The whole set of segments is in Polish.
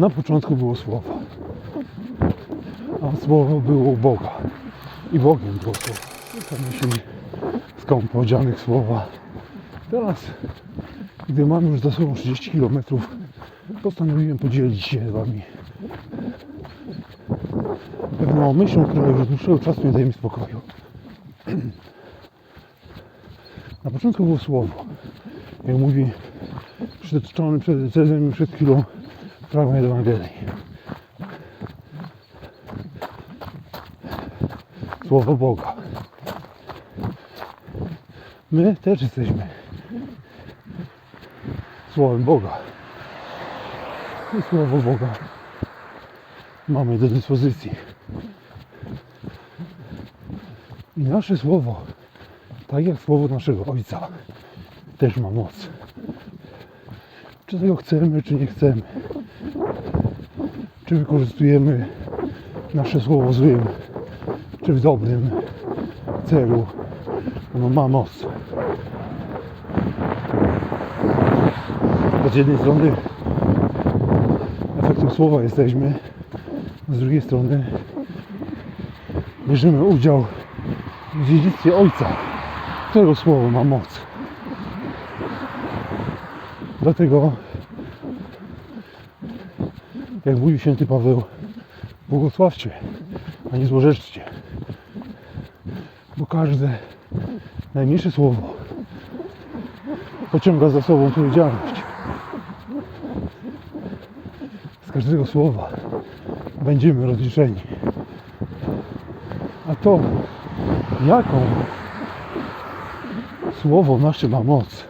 Na początku było słowo. A słowo było u Boga. I Bogiem było słowo. Myśli skąd podzianych słowa. Teraz, gdy mam już za sobą 30 km, postanowiłem podzielić się z Wami pewną myślą, która już od dłuższego czasu nie daje mi spokoju. Na początku było słowo. Jak mówi przytoczony przed przed chwilą fragment Ewangelii. Słowo Boga. My też jesteśmy Słowem Boga. I Słowo Boga mamy do dyspozycji. I nasze Słowo, tak jak Słowo naszego Ojca, też ma moc. Czy tego chcemy, czy nie chcemy. Czy wykorzystujemy nasze Słowo w złym, czy w dobrym celu. Ono ma moc. Z jednej strony efektem słowa jesteśmy, z drugiej strony bierzemy udział w dziedzictwie Ojca, którego słowo ma moc. Dlatego, jak mówił święty Paweł, błogosławcie, a nie złorzeczcie. Bo każde najmniejsze słowo pociąga za sobą odpowiedzialność. Z każdego słowa będziemy rozliczeni. A to, jaką słowo nasze ma moc,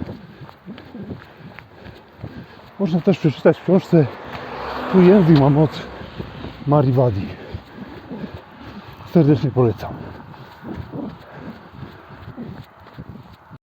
można też przeczytać w książce Twój język ma moc Marii Wadi. Serdecznie polecam.